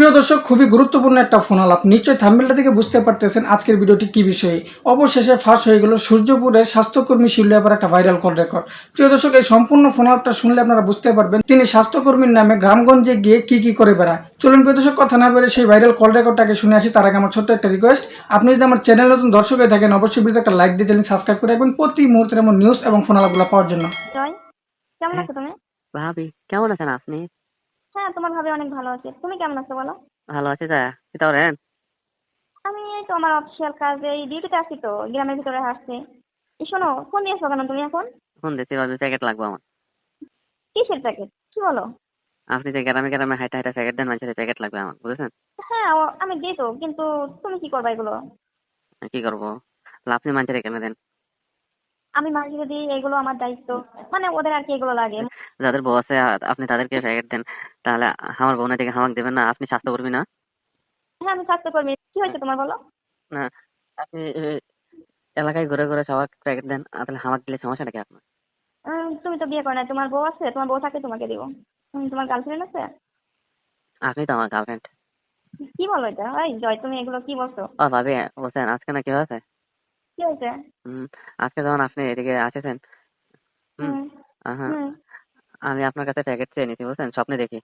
প্রিয় দর্শক খুবই গুরুত্বপূর্ণ একটা ফোন আলাপ। নিশ্চয়ই থাম্বেলটা থেকে বুঝতে পারতেছেন আজকের ভিডিওটি কি বিষয়ে। অবশেষে ফাঁস হয়ে গেল সূর্যপুরের স্বাস্থ্যকর্মী শিল্লাপার একটা ভাইরাল কল রেকর্ড। প্রিয় দর্শক এই সম্পূর্ণ ফোন আলাপটা শুনলে আপনারা বুঝতে পারবেন তিনি স্বাস্থ্যকর্মীর নামে গ্রামগঞ্জে গিয়ে কি কি করে বেড়ায়। চলুন প্রিয় দর্শক কথা না বেড়ে সেই ভাইরাল কল রেকর্ডটাকে শুনে আসি। তার আগে আমার ছোট্ট একটা রিকোয়েস্ট আপনি যদি আমার চ্যানেল নতুন দর্শক হয়ে থাকেন অবশ্যই ভিডিওতে একটা লাইক দিয়ে চ্যানেল সাবস্ক্রাইব করে রাখবেন প্রতি মুহূর্তের এমন নিউজ এবং ফোন আলাপগুলো পাওয়ার জন্য। কেমন হ্যাঁ। আছো তুমি? ভাবি কেমন আছেন আপনি? হ্যাঁ তোমার ভাবে অনেক ভালো আছে। তুমি কেমন আছো বলো? ভালো আছি তা। কি করেন আমি এই তো আমার অফিসিয়াল কাজে এই ডিউটিতে আছি তো গ্রামের ভিতরে আসছি এই শোনো ফোন দিয়েছ কেন তুমি এখন? ফোন দিচ্ছি ভাবি প্যাকেট লাগবে আমার। কিসের প্যাকেট কি বলো? আপনি যে গ্রামে গ্রামে হাইটা হাইটা প্যাকেট দেন মানুষের প্যাকেট লাগবে আমার বুঝেছেন? হ্যাঁ ও- আমি দিই তো কিন্তু তুমি কি করবা এগুলো? কি করব? আপনি মানুষের এখানে দেন। আমি মাঝে দিই এগুলো আমার দায়িত্ব মানে ওদের আর কি এগুলো লাগে। যাদের বউ আছে আপনি তাদেরকে প্যাকেট দেন। তাহলে আমার বউ থেকে আমাকে দেবেন না আপনি স্বাস্থ্য করবি না? হ্যাঁ আমি স্বাস্থ্যকর্মী। কি হয়েছে তোমার বলো? না আপনি এলাকায় ঘুরে ঘুরে সবাই প্যাকেট দেন তাহলে আমাকে দিলে সমস্যা নাকি আপনার? তুমি তো বিয়ে করো না তোমার বউ আছে? তোমার বউ থাকে তোমাকে দিব। তোমার গার্লফ্রেন্ড আছে? আপনি তো আমার গার্লফ্রেন্ড কি বলো এটা? জয় তুমি এগুলো কি বলছো? ও ভাবি বলছেন আজকে না কি হয়েছে? কি হয়েছে? হুম, আজকে যখন আপনি এদিকে আসেছেন হুম আমি আপনার কাছে প্যাকেট চেয়ে নিছি বুঝছেন? স্বপ্নে দেখি।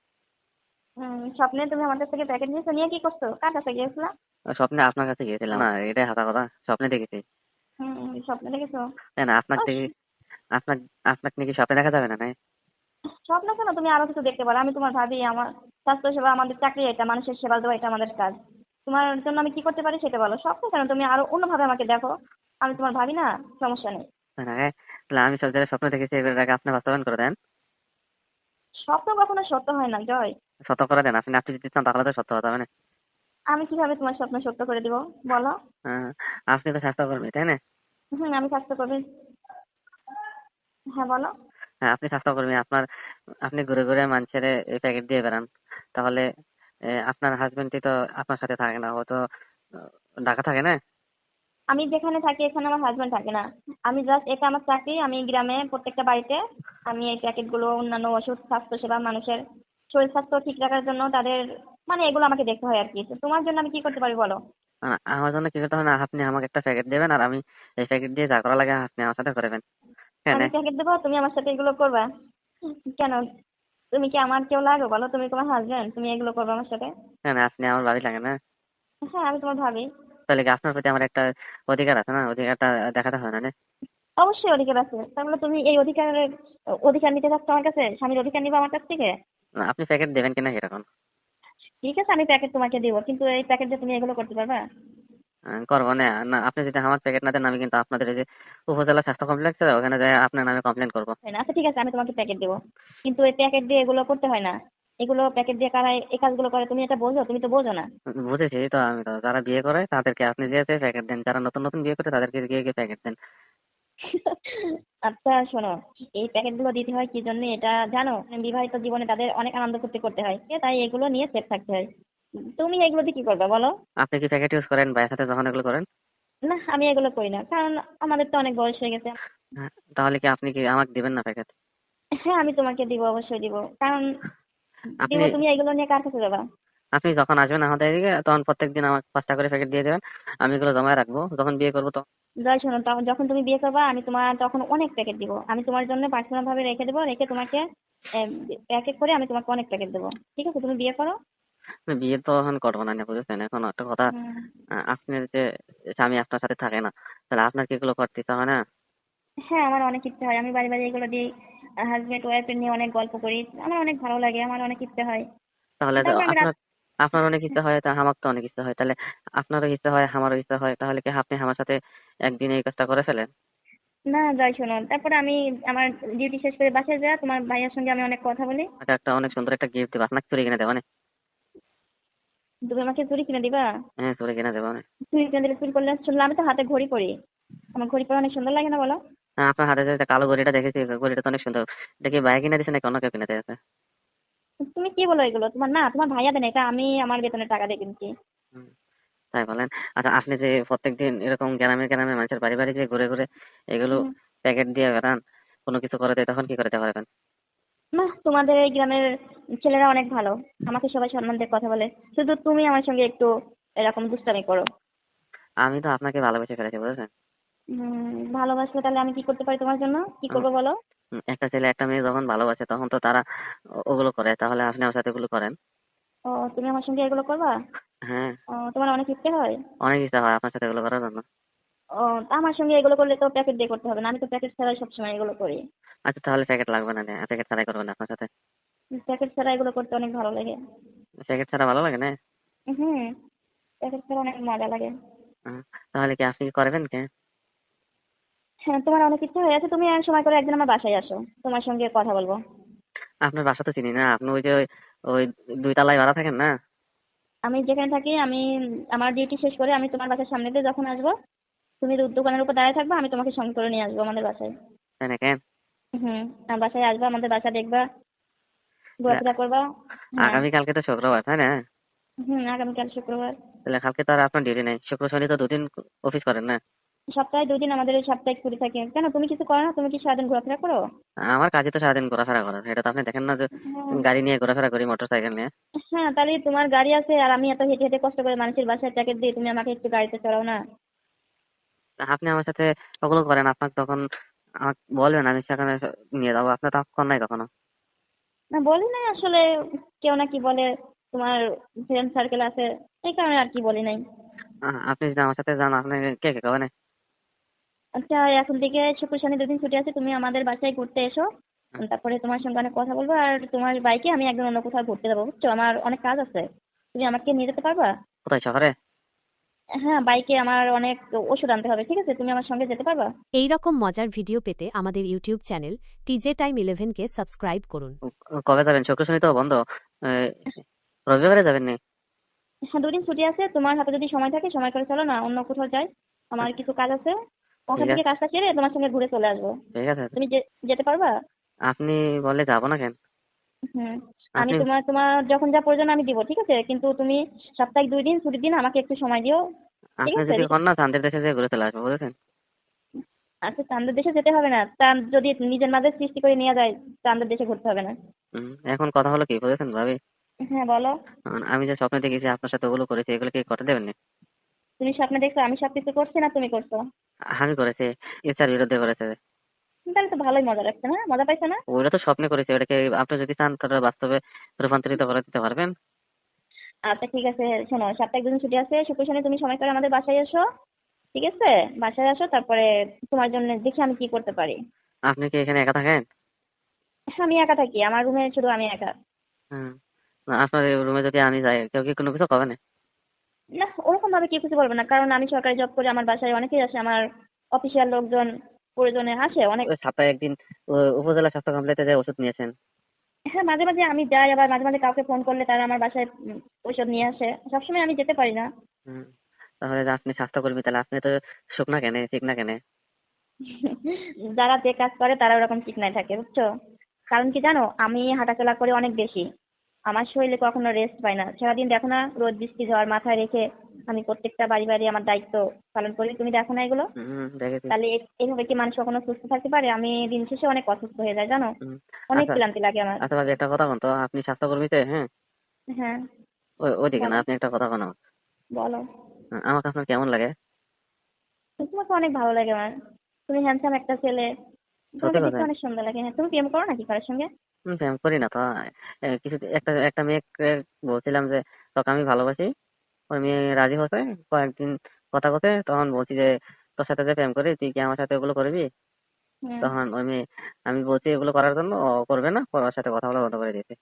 হুম, স্বপ্নে তুমি আমার কাছ থেকে প্যাকেট নিয়েছো নিয়ে কি করছ? কার কাছে গিয়েছিলা? স্বপ্নে আপনার কাছে গিয়েছিলাম। না এটাই হাতা কথা স্বপ্নে দেখেছি। হুম, স্বপ্নে দেখেছ? না আপনার দেখি আপনার আপনাকে নাকি স্বপ্নে দেখা যাবে না নাই? স্বপ্ন কেন? তুমি আরও কিছু দেখতে পারো। আমি তোমার ভাবি আমার স্বাস্থ্য সেবা আমাদের চাকরি এটা মানুষের সেবা দেওয়া এটা আমাদের কাজ। তোমার জন্য আমি কি করতে পারি সেটা বলো। স্বপ্ন কেন তুমি আরও অন্যভাবে আমাকে দেখো। আমি তোমার ভাবি না সমস্যা নেই? তাহলে আমি সব জায়গায় স্বপ্ন দেখেছি আপনি বাস্তবায়ন করে দেন। স্বপ্ন কখনো সত্য হয় না জয়। সত্য করে দেন আপনি আপনি যদি চান তাহলে তো সত্য হতে হবে না। আমি কীভাবে তোমার স্বপ্ন সত্য করে দিব বলো? হ্যাঁ, আপনি তো স্বাস্থ্যকর্মী তাই না? হুম আমি স্বাস্থ্যকর্মী। হ্যাঁ বলো। হ্যাঁ আপনি স্বাস্থ্যকর্মী আপনার আপনি ঘুরে ঘুরে মানুষের এই প্যাকেট দিয়ে বেড়ান। তাহলে আপনার হাজবেন্ডই তো আপনার সাথে থাকে না ও তো ঢাকা থাকে না? আমি যেখানে থাকি এখানে আমার হাজবেন্ড থাকে না। আমি জাস্ট এটা আমার চাকরি আমি গ্রামে প্রত্যেকটা বাড়িতে আমি এই প্যাকেটগুলো অন্যান্য ওষুধ স্বাস্থ্যসেবা মানুষের শরীর স্বাস্থ্য ঠিক রাখার জন্য তাদের মানে এগুলো আমাকে দেখতে হয় আর কি তো তোমার জন্য আমি কি করতে পারি বলো? আমার জন্য কি করতে হবে না আপনি আমাকে একটা প্যাকেট দেবেন আর আমি এই প্যাকেট দিয়ে যা করা লাগে আপনি আমার সাথে করবেন। আমি প্যাকেট দেবো তুমি আমার সাথে এগুলো করবা। কেন? তুমি কি আমার কেউ লাগো? বলো তুমি তোমার হাজবেন্ড তুমি এগুলো করবে আমার সাথে? কেন আপনি আমার বাড়ি লাগে না। হ্যাঁ আমি তোমার ভাবি। তাহলে কি আপনার প্রতি আমার একটা অধিকার আছে না? অধিকারটা দেখাতে হয় না না? অবশ্যই অধিকার আছে। তাহলে তুমি এই অধিকারের অধিকার নিতে চাচ্ছ আমার কাছে? স্বামীর অধিকার নিবে আমার কাছ থেকে? না, আপনি প্যাকেট দেবেন কিনা এরকম ঠিক আছে আমি প্যাকেট তোমাকে দিব কিন্তু এই প্যাকেট দিয়ে তুমি এগুলো করতে পারবা? করব। না না আপনি যদি আমার প্যাকেট না দেন আমি কিন্তু আপনাদের এই যে উপজেলা স্বাস্থ্য কমপ্লেক্স আছে ওখানে যাই আপনার নামে কমপ্লেন করব। আচ্ছা ঠিক আছে আমি তোমাকে প্যাকেট দেবো। কিন্তু এই প্যাকেট দিয়ে এগুলো করতে হয় না। এগুলো প্যাকেট দিয়ে কারা এই কাজগুলো করে? তুমি এটা বোঝো তুমি তো বোঝো না। বুঝেছি তো আমি তো যারা বিয়ে করে তাদেরকে আপনি যেতে প্যাকেট দেন যারা নতুন নতুন বিয়ে করে তাদেরকে গিয়ে গিয়ে প্যাকেট দেন। আচ্ছা শোনো এই প্যাকেটগুলো দিতে হয় কি জন্য এটা জানো বিবাহিত জীবনে তাদের অনেক আনন্দ করতে করতে হয়। তাই এগুলো নিয়ে সেফ থাকতে হয়। তুমি এগুলো দিয়ে কি করবে বলো? আপনি কি প্যাকেট ইউজ করেন ভাইয়ের সাথে যখন এগুলো করেন? না আমি এগুলো করি না কারণ আমাদের তো অনেক বয়স হয়ে গেছে। হ্যাঁ, তাহলে কি আপনি কি আমাকে দিবেন না প্যাকেট? হ্যাঁ আমি তোমাকে দিব অবশ্যই দিব। কারণ দিব তুমি এগুলো নিয়ে কার কাছে যাবা? আপনি যখন আসবেন আমাদের এদিকে তখন প্রত্যেকদিন আমাকে পাঁচটা করে প্যাকেট দিয়ে দেবেন আমি এগুলো জমায় রাখব যখন বিয়ে করব তো যাই শোনো তখন যখন তুমি বিয়ে করবা আমি তোমার তখন অনেক প্যাকেট দিব। আমি তোমার জন্য পার্সোনাল ভাবে রেখে দেবো রেখে তোমাকে এক এক করে আমি তোমাকে অনেক প্যাকেট দেবো। ঠিক আছে তুমি বিয়ে করো। বিয়ে তো এখন করব না বুঝেছেন? এখন একটা কথা। আপনার যে স্বামী আপনার সাথে থাকে না তাহলে আপনার কি এগুলো করতে ইচ্ছা হয় না? হ্যাঁ আমার অনেক ইচ্ছে হয়। আমি বাড়ি বাড়ি এগুলো দিই হাজবেন্ড ওয়াইফের নিয়ে অনেক গল্প করি। আমার অনেক ভালো লাগে আমার অনেক ইচ্ছে হয়। তাহলে আপনার আপনার অনেক ইচ্ছা হয়। তা আমার তো অনেক ইচ্ছা হয়। তাহলে আপনারও ইচ্ছা হয় আমারও ইচ্ছা হয় তাহলে কি আপনি আমার সাথে একদিন এই কাজটা করে ফেলেন? না যাই শুনুন। তারপরে আমি আমার ডিউটি শেষ করে বাসায় যা তোমার ভাইয়ের সঙ্গে আমি অনেক কথা বলি। আমাকে একটা অনেক সুন্দর একটা গিফট দেবো আপনাকে চুরি কিনে দেবো তুমি আমাকে চুরি কিনে দিবা? হ্যাঁ চুরি কিনে দেবো চুরি কিনে দিলে চুরি করলে শুনলাম আমি তো হাতে ঘড়ি পরি। আমার ঘড়ি পরে অনেক সুন্দর লাগে না বলো? হ্যাঁ আপনার হাতে যে কালো ঘড়িটা দেখেছি ঘড়িটা তো অনেক সুন্দর। দেখি ভাই কিনে দিচ্ছে নাকি অন্য কেউ কিনে দিয়েছে? তুমি কি বলো এগুলো? তোমার না তোমার ভাইয়া দেন এটা আমি আমার বেতনের টাকা দিয়ে কিনছি। তাই বলেন। আচ্ছা আপনি যে প্রত্যেকদিন এরকম গ্রামে গ্রামে মানুষের বাড়ি বাড়ি যে ঘুরে ঘুরে এগুলো প্যাকেট দিয়ে বেড়ান কোনো কিছু করে দেয় তখন কি করে দেওয়া পারবেন না তোমাদের এই গ্রামের ছেলেরা অনেক ভালো। আমাকে সবাই সম্মান দিয়ে কথা বলে। শুধু তুমি আমার সঙ্গে একটু এরকম দুষ্টামি করো। আমি তো আপনাকে ভালোবেসে ফেলেছি বুঝেছেন? ভালোবাসলে তাহলে আমি কি করতে পারি তোমার জন্য? কি করব বলো? একটা ছেলে একটা মেয়ে যখন ভালোবাসে তখন তো তারা ওগুলো করে। তাহলে আপনি আমার সাথে ওগুলো করেন। ও তুমি আমার সঙ্গে এগুলো করবা? হ্যাঁ। ও তোমার অনেক ইচ্ছে হয়? অনেক ইচ্ছা হয় আপনার সাথে এগুলো করার জন্য। ও তা আমার সঙ্গে এগুলো করলে তো প্যাকেট দিয়ে করতে হবে না আমি তো প্যাকেট ছাড়াই সবসময় এগুলো করি। আচ্ছা তাহলে প্যাকেট লাগবে না প্যাকেট ছাড়াই করবেন আপনার সাথে। প্যাকেট ছাড়া এগুলো করতে অনেক ভালো লাগে। প্যাকেট ছাড়া ভালো লাগে না? হুম প্যাকেট ছাড়া অনেক মজা লাগে। তাহলে কি আপনি করবেন কে? হ্যাঁ তোমার অনেক ইচ্ছে হয়ে আছে তুমি এক সময় করে একদিন আমার বাসায় আসো তোমার সঙ্গে কথা বলব। আপনার বাসা তো চিনি না আপনি ওই যে ওই- ওই দুই তলায় ভাড়া থাকেন না? আমি যেখানে থাকি আমি আমার ডিউটি শেষ করে আমি তোমার বাসার সামনে দিয়ে যখন আসব তুমি দু- দোকানের উপর দাঁড়িয়ে থাকবে আমি তোমাকে সঙ্গে করে নিয়ে আসব আমাদের বাসায়। তাই না কেন হুম বাসায় আসবা আমাদের বাসা দেখবা ঘোরাফেরা করবা। হ্যাঁ। আগামীকালকে তো শুক্রবার তাই না? হুম আগামীকাল শুক্রবার। তাহলে কালকে তো আর আপনার ডিউটি নেই শুক্র শনি তো দুদিন অফিস করেন না? সপ্তাহে দুদিন আমাদের এই সাপ্তাহিক ছুটি থাকে। কেন তুমি কিছু করো না? তুমি কি সারাদিন ঘোরাফেরা করো? আমার কাজে তো সারাদিন ঘোরাফেরা করার এটা তো আপনি দেখেন না যে হ্যাঁ। গাড়ি নিয়ে ঘোরাফেরা করি মোটর সাইকেল নিয়ে। হ্যাঁ তাহলে তোমার গাড়ি আছে আর আমি এত হেঁটে হেঁটে কষ্ট করে মানুষের বাসায় প্যাকেট দিই তুমি আমাকে একটু গাড়িতে চড়াও না? আপনি আমার সাথে ওগুলো করেন আপনাকে তখন আমাকে বলবেন আমি সেখানে নিয়ে যাব। আপনি তো কর নাই কখনো? না বলি নাই আসলে কেউ না কি বলে তোমার ফ্রেন্ড সার্কেল আছে এই কারণে আর কি বলি নাই। আপনি যদি আমার সাথে যান আপনি কে কে কবেন আচ্ছা এখন থেকে শুক্র শনি দুদিন ছুটি আছে তুমি আমাদের বাসায় ঘুরতে এসো। তারপরে তোমার সঙ্গে অনেক কথা বলব আর তোমার বাইকে আমি একদম অন্য কোথাও ঘুরতে যাব। বুঝছ? আমার অনেক কাজ আছে। তুমি আমাকে নিয়ে যেতে পারবা? কোথায় শহরে? হ্যাঁ বাইকে আমার অনেক ওষুধ আনতে হবে ঠিক আছে? তুমি আমার সঙ্গে যেতে পারবা? এই রকম মজার ভিডিও পেতে আমাদের ইউটিউব চ্যানেল টিজে টাইম ইলেভেনকে সাবস্ক্রাইব করুন। কবে যাবেন? শুক্র শনি তো বন্ধ। রবিবারে যাবেন নি হ্যাঁ দুদিন ছুটি আছে তোমার হাতে যদি সময় থাকে সময় করে চলো না অন্য কোথাও যাই। আমার কিছু কাজ আছে। ওখান থেকে কাজটা সেরে তোমার সঙ্গে ঘুরে চলে আসব। ঠিক আছে। তুমি যেতে পারবা? আপনি বলে যাব না কেন? হুম। আমি তোমার তোমার যখন যা প্রয়োজন আমি দিব ঠিক আছে? কিন্তু তুমি সপ্তাহে দুই দিন ছুটির দিন আমাকে একটু সময় দিও আপনি যদি কর না চান্দের দেশে যেয়ে ঘুরে চলে আসব বুঝেছেন? আচ্ছা চান্দের দেশে যেতে হবে না। চাঁদ যদি নিজের মাঝে সৃষ্টি করে নেওয়া যায় চান্দের দেশে ঘুরতে হবে না। এখন কথা হলো কি বুঝেছেন ভাবি? হ্যাঁ বলো। আমি যে স্বপ্নে দেখেছি আপনার সাথে ওগুলো করেছি এগুলো কি করতে দেবেন না? তুমি স্বপ্নে দেখছ আমি সব কিছু করছি না তুমি করছ? আমি করেছি ইচ্ছার বিরুদ্ধে করেছে। তাহলে তো ভালোই মজা লাগছে না মজা পাইছো না? তো স্বপ্নে করেছি ওটাকে আপনি যদি চান তাহলে বাস্তবে রূপান্তরিত করে দিতে পারবেন। আচ্ছা ঠিক আছে শোনো সপ্তাহে ছুটি আছে শুক্র শনি তুমি সময় করে আমাদের বাসায় এসো ঠিক আছে? বাসায় আসো তারপরে তোমার জন্য দেখি আমি কি করতে পারি। আপনি কি এখানে একা থাকেন? হ্যাঁ, আমি একা থাকি আমার রুমে শুধু আমি একা। হুম আপনার রুমে যদি আমি যাই কেউ কি কোনো কিছু কবে না? না ওরকম ভাবে কেউ কিছু বলবে না কারণ আমি সরকারি জব করি আমার বাসায় অনেকেই আসে আমার অফিসিয়াল লোকজন প্রয়োজনে আসে অনেক সপ্তাহে একদিন উপজেলা স্বাস্থ্য কমপ্লেক্সে যে ওষুধ নিয়েছেন। হ্যাঁ মাঝে মাঝে আমি যাই আবার মাঝে মাঝে কাউকে ফোন করলে তারা আমার বাসায় ঔষধ নিয়ে আসে। সবসময় আমি যেতে পারি না। তাহলে আপনি স্বাস্থ্যকর্মী তাহলে আপনি তো সুখ না কেনে ঠিক না কেনে। যারা যে কাজ করে তারা ওরকম ঠিক নাই থাকে বুঝছ? কারণ কি জানো আমি হাঁটাচলা করি অনেক বেশি। আমার শরীরে কখনো রেস্ট পাই না। সারাদিন দেখো না রোদ বৃষ্টি ঝড় মাথায় রেখে আমি প্রত্যেকটা বাড়ি বাড়ি আমার দায়িত্ব পালন করি। তুমি দেখো না এগুলো? তাহলে এইভাবে কি মানুষ কখনো সুস্থ থাকতে পারে? আমি দিন শেষে অনেক অসুস্থ হয়ে যায় জানো? অনেক আচ্ছা। ক্লান্তি লাগে আমার। আচ্ছা ভাবি একটা কথা বলুন তো আপনি স্বাস্থ্যকর্মীতে হ্যাঁ? হ্যাঁ। ওই ওইদিকে না আপনি একটা কথা আমাকে। বলো। হ্যাঁ, আমাকে আপনার কেমন লাগে? তোমাকে অনেক ভালো লাগে আমার। তুমি হ্যান্ডসাম একটা ছেলে। তোমাকে দেখতে অনেক সুন্দর লাগে। হ্যাঁ তুমি প্রেম করো নাকি কারোর সঙ্গে? প্রেম করি না তো। কিছু একটা একটা মেয়েকে বলছিলাম যে তোকে আমি ভালোবাসি। ওই মেয়ে রাজি হতে কয়েকদিন কথা কথা তখন বলছি যে তোর সাথে যে প্রেম করি তুই কি আমার সাথে ওগুলো করবি? তখন ওই মেয়ে আমি বলছি এগুলো করার জন্য ও করবে না ওর সাথে কথা বলা বন্ধ করে দিয়েছে।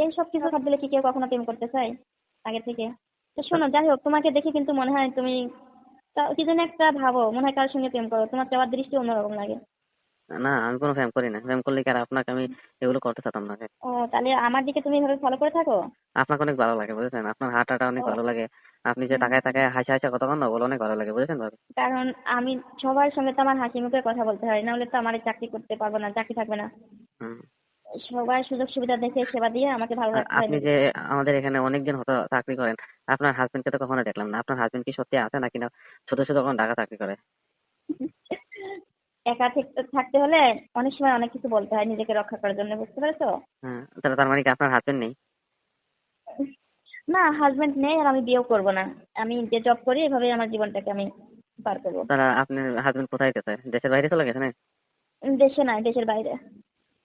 এই সব কিছু দিলে কি কেউ কখনো প্রেম করতে চায় আগে থেকে? তো শোনো যাই হোক তোমাকে দেখে কিন্তু মনে হয় তুমি কি যেন একটা ভাবো মনে হয় কারোর সঙ্গে প্রেম করো। তোমার চাওয়ার দৃষ্টি অন্যরকম লাগে। না আমি কোনো প্রেম করি না। প্রেম করলে কি আর আপনাকে আমি এগুলো করতে চাতাম না ও তাহলে আমার দিকে তুমি এভাবে ফলো করে থাকো? আপনাকে অনেক ভালো লাগে বুঝেছেন? আপনার হাঁটাটা অনেক ভালো লাগে। আপনি যে তাকায় তাকায় হাসি হাসি কথা বলেন না ওগুলো অনেক ভালো লাগে বুঝেছেন ভাবি? কারণ আমি সবার সঙ্গে তো আমার হাসি মুখে কথা বলতে হয় নাহলে তো আমার চাকরি করতে পারব না চাকরি থাকবে না। সবার সুযোগ সুবিধা দেখে সেবা দিয়ে আমাকে ভালো রাখতে আপনি যে আমাদের এখানে অনেকদিন হতো চাকরি করেন আপনার হাজবেন্ডকে তো কখনো দেখলাম না। আপনার হাজবেন্ড কি সত্যি আছে নাকি না? শুধু শুধু এখন ঢাকা চাকরি করে? একা থাক- থাকতে হলে অনেক সময় অনেক কিছু বলতে হয় নিজেকে রক্ষা করার জন্য বুঝতে পেরেছ? হ্যাঁ তাহলে তার মানে কি আপনার হাজবেন্ড নেই? না হাজবেন্ড নেই আর আমি বিয়েও করব না। আমি যে জব করি এভাবেই আমার জীবনটাকে আমি পার করব। তাহলে আপনার হাজবেন্ড কোথায় গেছে? দেশের বাইরে চলে গেছে না? দেশে নয় দেশের বাইরে।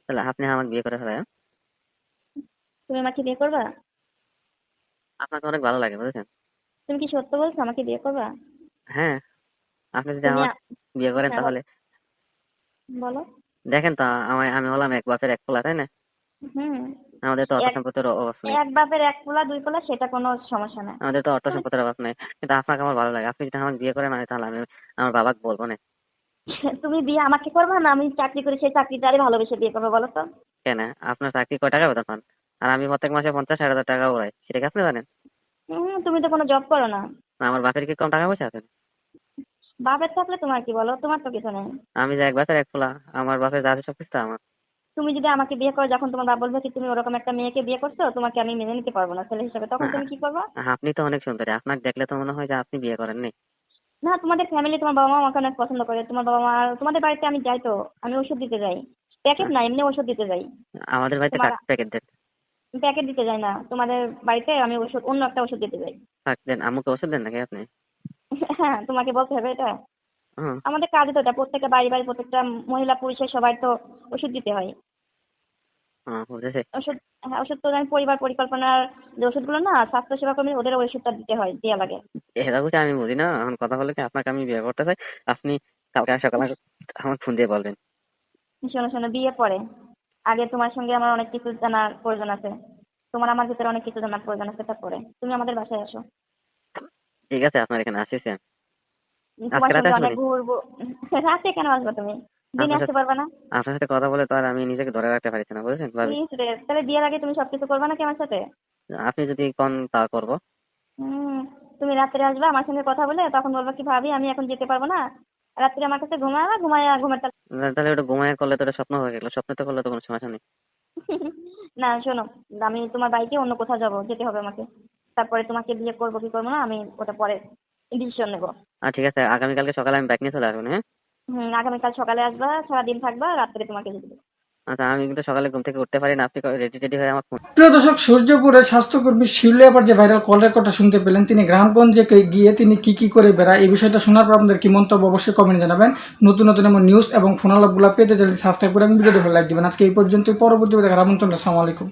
তাহলে আপনি আমাকে বিয়ে করে ফেলেন তুমি আমাকে বিয়ে করবা? আপনাকে অনেক ভালো লাগে বুঝেছেন? তুমি কি সত্য বলছো আমাকে বিয়ে করবা? হ্যাঁ আপনি যদি আমার বিয়ে করেন হ্যাঁ, তাহলে। বলো। দেখেন তো আমি আমি হলাম এক বাপের এক পোলা তাই না? হুম। আমাদের তো অর্থ সম্পত্তির অভাব নেই এক বাপের এক পোলা দুই পোলা সেটা কোনো সমস্যা না আমাদের তো অর্থ সম্পত্তির অভাব নেই। কিন্তু আপনাকে আমার ভালো লাগে। আপনি যদি আমাকে বিয়ে করেন আমি তাহলে আমি আমার বাবাকে বলব না। তুমি বিয়ে আমাকে করবা না? আমি চাকরি করি সেই চাকরিটারই ভালোবেসে বিয়ে করবে বলো তো। কেন? আপনার চাকরি কয় টাকা বেতন? পান আর আমি প্রত্যেক মাসে পঞ্চাশ ষাট হাজার টাকা উড়াই। সেটা কি আপনি জানেন? হুম, তুমি তো কোনো জব করো না না, আমার বাপের কি কম টাকা পয়সা আছে? বাপের থাকলে তোমার কি বলো? তোমার তো কিছু নেই। আমি যে এক বাপের এক পোলা আমার বাপের যা আছে সব কিছু আমার। তুমি যদি আমাকে বিয়ে করো যখন তোমার বাপ বলবে কি তুমি ওরকম একটা মেয়েকে বিয়ে করছ তোমাকে আমি মেনে নিতে পারব না ছেলে হিসেবে। তখন তুমি কি করবা? আপনি তো অনেক সুন্দরী। আপনাকে দেখলে তো মনে হয় যে আপনি বিয়ে করেননি। না তোমাদের ফ্যামিলি তোমার বাবা মা আমাকে অনেক পছন্দ করে। তোমার বাবা মা তোমাদের বাড়িতে আমি যাই তো আমি ওষুধ দিতে যাই। প্যাকেট না এমনি ওষুধ দিতে যাই। আমাদের বাড়িতে প্যাকেট দেন? প্যাকেট দিতে যাই না। তোমাদের বাড়িতে আমি ওষুধ অন্য একটা ওষুধ দিতে যাই। থাক দেন আম্মুকে ওষুধ দেন নাকি আপনি? হ্যাঁ তোমাকে বলতে হবে এটা। আমাদের কাজে তো এটা প্রত্যেকটা বাড়ি বাড়ি প্রত্যেকটা মহিলা পুরুষের সবাই তো ওষুধ দিতে হয়। ওষুধ হ্যাঁ ওষুধ তো আমি পরিবার পরিকল্পনার যে ওষুধগুলো না স্বাস্থ্য সেবা কর্মী ওদের ওষুধটা দিতে হয় দেওয়া লাগে। এটা বুঝে আমি বুঝি না? এখন কথা হলো কি আপনাকে আমি বিয়ে করতে চাই? আপনি কালকে সকালে আমার ফোন দিয়ে বলবেন। শোনো শোনো বিয়ে পরে। আগে তোমার সঙ্গে আমার অনেক কিছু জানার প্রয়োজন আছে। তোমার আমার ভিতরে অনেক কিছু জানার প্রয়োজন আছে তারপরে। তুমি আমাদের বাসায় আসো। ঠিক আছে আপনার এখানে আসিস তোমার রাতে সঙ্গে ঘুরবো। রাতে কেন আসবে তুমি? দিনে আপনার আসতে পারবে না? আপনার সাথে কথা বলে তো আর আমি নিজেকে ধরে রাখতে পারছি না বুঝেছেন? ভাবি প্লিজ রে তাহলে বিয়ের আগে তুমি সবকিছু করবে না কি আমার সাথে? আপনি যদি কোন তা করব। তুমি রাত্রে আসবে আমার সঙ্গে কথা বলে তখন বলব কি ভাবি আমি এখন যেতে পারব না। রাত্রে আমার কাছে ঘুমাবা ঘুমায় ঘুমের তাল- তাহলে ওটা ঘুমায় করলে তো স্বপ্ন হয়ে গেল। স্বপ্নতে করলে তো কোনো সমস্যা নেই। না শোনো আমি তোমার বাইকে অন্য কোথাও যাব যেতে হবে আমাকে। তারপরে তোমাকে বিয়ে করব কি করব না আমি ওটা পরে ডিসিশন নেব। আর ঠিক আছে। আগামীকালকে সকালে আমি বাইক নিয়ে চলে আসবেন হ্যাঁ? হুম আগামীকাল সকালে আসবা সারাদিন থাকবা রাত্রে তোমাকে যেতে দেবো। আচ্ছা আমি কিন্তু সকালে ঘুম থেকে উঠতে পারি না আপনি রেডি টেডি হয়ে আমার প্রিয় দর্শক সূর্যপুরের স্বাস্থ্যকর্মী শিউলি আবার যে ভাইরাল কল রেকর্ডটা শুনতে পেলেন তিনি গ্রামগঞ্জে গিয়ে তিনি কি কি করে বেড়ায় এই বিষয়টা শোনার পর আপনাদের কি মন্তব্য অবশ্যই কমেন্ট জানাবেন। নতুন নতুন এমন নিউজ এবং ফোনালাপগুলো পেতে চাইলে সাবস্ক্রাইব করে এবং ভিডিওটি ভালো লাইক দিবেন। আজকে এই পর্যন্ত পরবর্তী দেখার আমন্ত্রণ আসসালামু আলাইকুম।